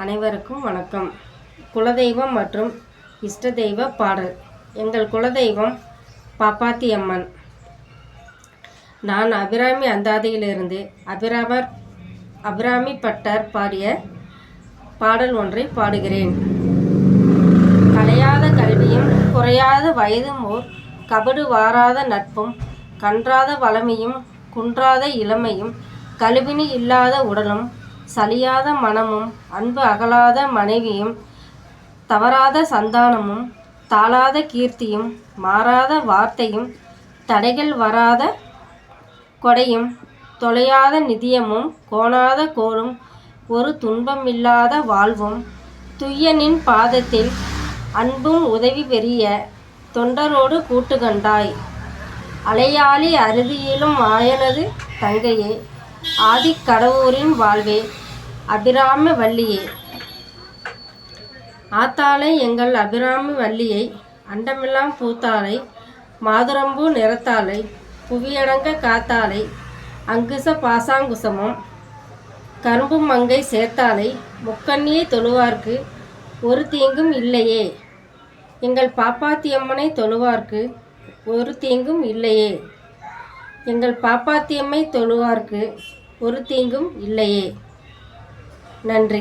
அனைவருக்கும் வணக்கம். குலதெய்வம் மற்றும் இஷ்ட தெய்வ பாடல். எங்கள் குலதெய்வம் பாப்பாத்தி அம்மன். நான் அபிராமி அந்தாதியிலிருந்து அபிராமர் அபிராமி பட்டர் பாடிய பாடல் ஒன்றை பாடுகிறேன். கலையாத கல்வியும் குறையாத வயதும் ஓர் கபடு வாராத நட்பும் கன்றாத வளமையும் குன்றாத இளமையும் கழுவினி இல்லாத உடலும் சலியாத மனமும் அன்பு அகலாத மனைவியும் தவறாத சந்தானமும் தாளாத கீர்த்தியும் மாறாத வார்த்தையும் தடைகள் வராத கொடையும் தொலையாத நிதியமும் கோணாத கோலும் ஒரு துன்பமில்லாத வாழ்வும் துய்யனின் பாதத்தில் அன்பும் உதவி பெரிய தொண்டரோடு கூட்டுகண்டாய் அலையாளி அறுதியிலும் ஆயனது தங்கையே ஆதிக்கடவுரின் வாழ்வே அபிராம வள்ளியே. ஆத்தாளை எங்கள் அபிராம வள்ளியை அண்டமெல்லாம் பூத்தாளை மாதுரம்பூ நிறத்தாளை புவியடங்க காத்தாளை அங்குச பாசாங்குசமும் கரும்பு மங்கை சேர்த்தாலை முக்கண்ணியை தொழுவார்க்கு ஒரு தீங்கும் இல்லையே. எங்கள் பாப்பாத்தியம்மனை தொழுவார்க்கு ஒரு தீங்கும் இல்லையே. எங்கள் பாப்பாத்தியம்மை தொழுவார்க்கு ஒரு தீங்கும் இல்லையே. நன்றி.